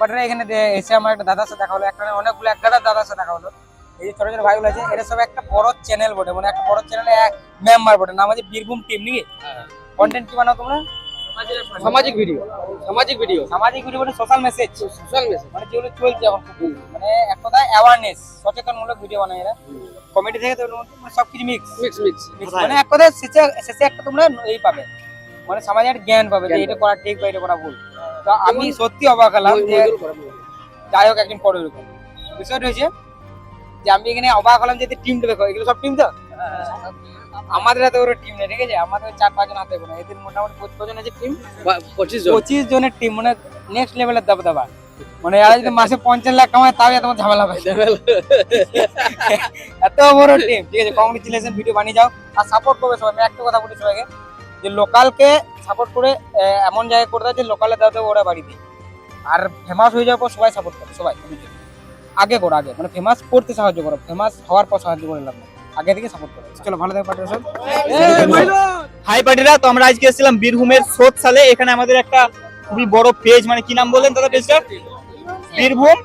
But এখানে এসে আমার একটা দাদার সাথে দেখা হলো। একটা অনেকগুলো এক গাদার দাদার সাথে দেখা হলো। এই যে ছোট ছোট ভাইগুলো আছে এরা সব একটা বড় চ্যানেল বটে। মানে একটা বড় চ্যানেলে মেম্বার বটে। নাম আছে বীরভূম টিম নাকি? কন্টেন্ট কি বানাও তোমরা? সামাজিক ভিডিও সামাজিক ভিডিও সামাজিক ভিডিও বলে সোশ্যাল মেসেজ সোশ্যাল মেসেজ মানে যেগুলো চলছে এখন। মানে এক কথায় অ্যাওয়ারনেস সচেতনমূলক ভিডিও বানায় এরা। কমেডি থেকে তো মানে সবকিছু মিক্স মিক্স মিক্স মানে এক কথায় শেষে শেষে একটা তোমরা এই পাবে। মানে সমাজে একটা জ্ঞান পাবে যে এটা করা ঠিক বা এটা করা ভুল। তো আমি সত্যি অবাক হলাম যে যাই হোক একদিন পরে এরকম বিষয়টা হয়েছে যে আমি এখানে অবাক হলাম যে টিমটা দেখো এগুলো সব টিম তো? আমাদের হাতে ওরা টিম নেই ঠিক আছে? আমাদের চার পাঁচজন হাতে কোনো এদের মোটামুটি পঁচিশ জন আছে টিম পঁচিশ জন? পঁচিশ জনের টিম মানে নেক্সট লেভেলের দাবা দাবা। মানে এরা যদি মাসে পঞ্চাশ লাখ কামায় তাও এত ঝামেলা হবে। এত বড় টিম ঠিক আছে? কংগ্রেচুলেশন ভিডিও বানিয়ে যাও। আর সাপোর্ট করবে সবাই আমি একটা কথা বলি সবাইকে। যে লোকালকে সাপোর্ট করে এমন জায়গায় করে দেয় যে লোকালে দাও দেবে ওরা বাড়িতে আর ফেমাস হয়ে যাওয়ার পর সবাই সাপোর্ট করে সবাই আগে করো আগে। মানে ফেমাস করতে সাহায্য করো ফেমাস হওয়ার পর সাহায্য করে লাভ আগে থেকে সাপোর্ট করো। চলো ভালো থাকো সব। হাই পার্টিরা তো আমরা আজকে এসেছিলাম বীরভূমের সোদ সালে। এখানে আমাদের একটা খুবই বড় পেজ মানে কি নাম বললেন দাদা পেজটা বীরভূম?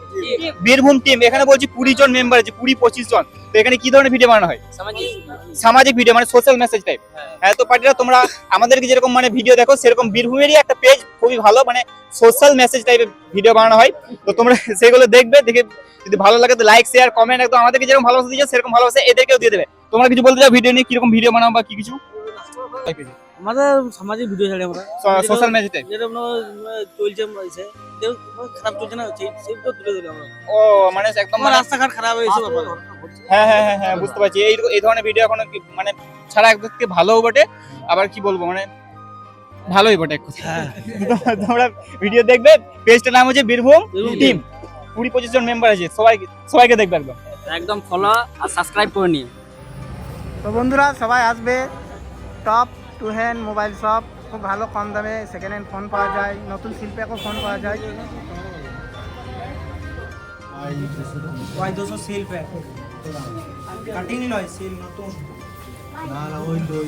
বীরভূম টিম এখানে বলছি কুড়ি জন মেম্বার আছে কুড়ি পঁচিশ জন। তো এখানে কি ধরনের ভিডিও বানানো হয়? সামাজিক। ভিডিও মানে সোশ্যাল মেসেজ টাইপ হ্যাঁ। তো পার্টিরা তোমরা আমাদেরকে যেরকম মানে ভিডিও দেখো সেরকম বীরভূমেরই একটা পেজ খুবই ভালো মানে সোশ্যাল মেসেজ টাইপের ভিডিও বানানো হয়। তো তোমরা সেগুলো দেখবে দেখে যদি ভালো লাগে তো লাইক শেয়ার কমেন্ট একদম আমাদেরকে যেরকম ভালোবাসা দিয়েছ সেরকম ভালোবাসা এদেরকেও দিয়ে দেবে। তোমরা কিছু বলতে চাও ভিডিও নিয়ে কীরকম ভিডিও বানাও বা কি কিছু? আমাদের সামাজিক ভিডিও ছাড়ি আমরা। সোশ্যাল মেসেজ টাইপ যেটা মনে চলছে হয়েছে কেউ খারাপ চলছে না সেই সেইটা তুলে ধরি আমরা। ও মানে একদম মানে রাস্তাঘাট খারাপ হয়েছে ব্যাপার। হ্যাঁ হ্যাঁ হ্যাঁ হ্যাঁ বুঝতে পারছি। এই এই ধরনের ভিডিও এখন মানে ছাড়া একদিকে ভালোও বটে আবার কি বলব মানে ভালোই বটে হ্যাঁ। তোমরা ভিডিও দেখবে পেজটার নাম হচ্ছে বীরভূম টিম কুড়ি পঁচিশ জন মেম্বার আছে সবাই সবাইকে দেখবে একদম। একদম ফলো আর সাবস্ক্রাইব করে নিও। তো বন্ধুরা সবাই আসবে top to hand mobile shop খুব ভালো কম দামে সেকেন্ড হ্যান্ড ফোন পাওয়া যায় নতুন শিল্পেকও ফোন পাওয়া যায়। ওয়াই দুশো সিল কাটিং লয় সিল নতুন। না না ওই ওই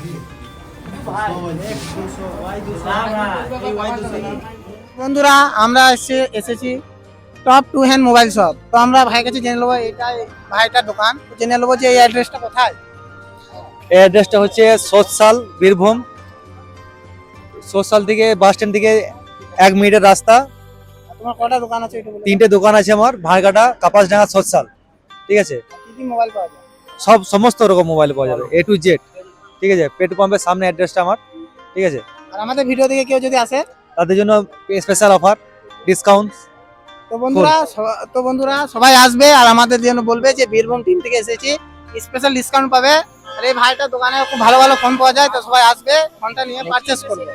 বন্ধুরা আমরা এসে এসেছি top to hand mobile shop তো আমরা ভাই কাছে জেনে নেব এটা ভাইটার দোকান। জেনে নেব যে এই অ্যাড্রেসটা কোথায়। এই অ্যাড্রেসটা হচ্ছে সোশ্যাল বীরভূম। সোশ্যাল থেকে বাস স্ট্যান্ড থেকে এক মিনিটের রাস্তা। তোমার কটা দোকান আছে তিনটে দোকান আছে আমার ভাড়কাটা কাপাসডাঙ্গা সোশ্যাল ঠিক আছে? কি কি মোবাইল পাওয়া যায়? সব সমস্ত রকম মোবাইল পাওয়া যাবে এ টু জেড ঠিক আছে? পেট্রোল পাম্পের সামনে অ্যাড্রেসটা আমার। ঠিক আছে? আর আমাদের ভিডিও দেখে কেউ যদি আসে? তাদের জন্য স্পেশাল অফার ডিসকাউন্ট তো বন্ধুরা তো বন্ধুরা সবাই আসবে আর আমাদের জন্য বলবে যে বীরভূম টিম থেকে এসেছি স্পেশাল ডিসকাউন্ট পাবে। আর এই ভাইটার দোকানে খুব ভালো ভালো ফোন পাওয়া যায়, তো সবাই আসবে ফোনটা নিয়ে পারচেস করবে।